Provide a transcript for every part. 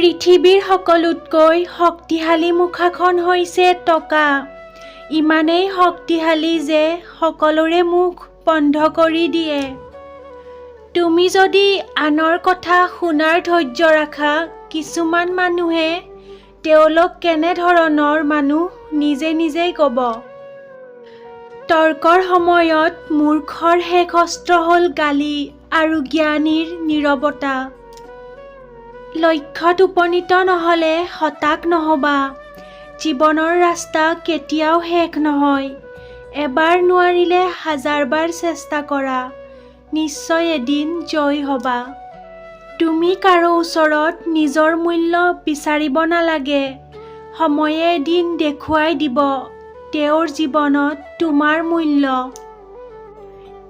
পৃথিৱীৰ সকলোতকৈ শক্তিশালী মুখাখন হৈছে টকা। ইমানেই শক্তিশালী যে সকলোৰে মুখ বন্ধ কৰি দিয়ে। তুমি যদি আনৰ কথা শুনাৰ ধৈৰ্য ৰাখা কিছুমান মানুহে তেওঁলোক কেনেধৰণৰ মানুহ নিজে নিজেই ক'ব। তৰ্কৰ সময়ত মূৰ্খৰ শেষ অস্ত্ৰ হ'ল গালি আৰু জ্ঞানীৰ নীৰৱতা। লক্ষ্যত উপনীত নহ'লে হতাশ নহ'বা। জীৱনৰ ৰাস্তা কেতিয়াও শেষ নহয়। এবাৰ নোৱাৰিলে হাজাৰবাৰ চেষ্টা কৰা। নিশ্চয় এদিন জয় হ'বা। তুমি কাৰো ওচৰত নিজৰ মূল্য বিচাৰিব নালাগে। সময়ে এদিন দেখুৱাই দিব। তেওঁৰ জীৱনত তোমাৰ মূল্য।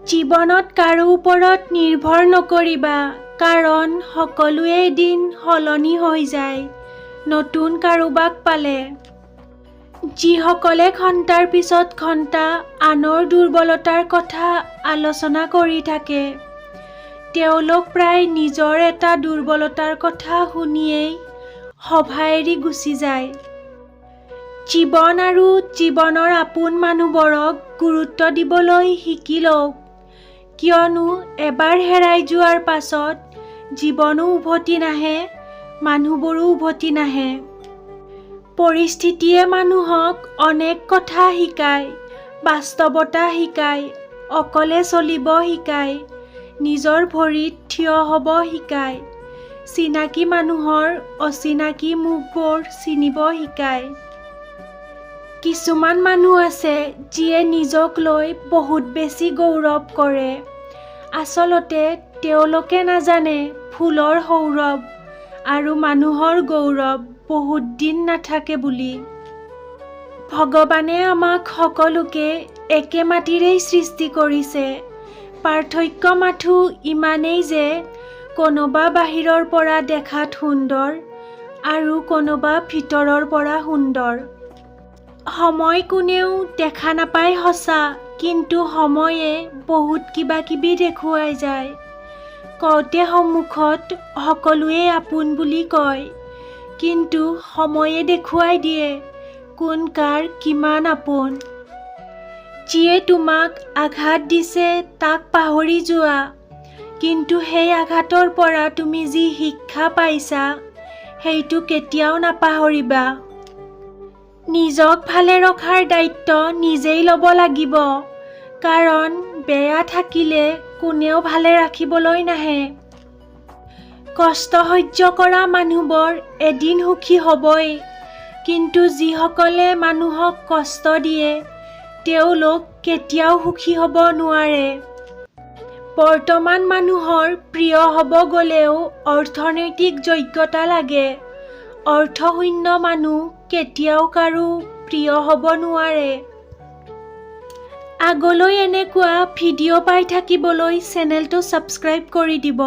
জীৱনত কাৰো ওপৰত নিৰ্ভৰ নকৰিবা। কাৰণ সকলোৱে এদিন সলনি হৈ যায় নতুন কাৰোবাক পালে। যিসকলে ঘণ্টাৰ পিছত ঘণ্টা আনৰ দুৰ্বলতাৰ কথা আলোচনা কৰি থাকে তেওঁলোক প্ৰায় নিজৰ এটা দুৰ্বলতাৰ কথা শুনিয়েই সভা এৰি গুচি যায়। জীৱন আৰু জীৱনৰ আপোন মানুহবোৰক গুৰুত্ব দিবলৈ শিকি লওক। কিয়নো এবাৰ হেৰাই যোৱাৰ পাছত জীৱনো উভতি নাহে মানুহবোৰো উভতি নাহে। পৰিস্থিতিয়ে মানুহক অনেক কথা শিকায় বাস্তৱতা শিকায় অকলে চলিব শিকায় নিজৰ ভৰিত থিয় হ'ব শিকায় চিনাকি মানুহৰ অচিনাকি মুখবোৰ চিনিব শিকায়। কিছুমান মানুহ আছে যিয়ে নিজক লৈ বহুত বেছি গৌৰৱ কৰে। আচলতে তেওঁলোকে নাজানে ফুলৰ সৌৰভ আৰু মানুহৰ গৌৰৱ বহুত দিন নাথাকে বুলি। ভগৱানে আমাক সকলোকে একে মাটিৰেই সৃষ্টি কৰিছে। পাৰ্থক্য মাথো ইমানেই যে কোনোবা বাহিৰৰ পৰা দেখাত সুন্দৰ আৰু কোনোবা ভিতৰৰ পৰা সুন্দৰ। সময় কোনেও দেখা নাপায় সঁচা কিন্তু সময়ে বহুত কিবা কিবি দেখুৱাই যায়। কওঁতে সন্মুখত সকলোৱে আপোন বুলি কয় কিন্তু সময়ে দেখুৱাই দিয়ে কোন কাৰ কিমান আপোন। যিয়ে তোমাক আঘাত দিছে তাক পাহৰি যোৱা কিন্তু সেই আঘাতৰ পৰা তুমি যি শিক্ষা পাইছা সেইটো কেতিয়াও নাপাহৰিবা। নিজক ভালে ৰখাৰ দায়িত্ব নিজেই ল'ব লাগিব। কাৰণ বেয়া থাকিলে কোনেও ভালে ৰাখিবলৈ নাহে। কষ্ট সহ্য কৰা মানুহবোৰ এদিন সুখী হ'বই। কিন্তু যিসকলে মানুহক কষ্ট দিয়ে তেওঁলোক কেতিয়াও সুখী হ'ব নোৱাৰে। বৰ্তমান মানুহৰ প্ৰিয় হ'ব গ'লেও অৰ্থনৈতিক যোগ্যতা লাগে। অৰ্থশূন্য মানুহ কেতিয়াও কাৰো প্ৰিয় হ'ব নোৱাৰে। আগলৈ এনেকুৱা ভিডিঅ' পাই থাকিবলৈ চেনেলটো ছাবস্ক্ৰাইব কৰি দিব।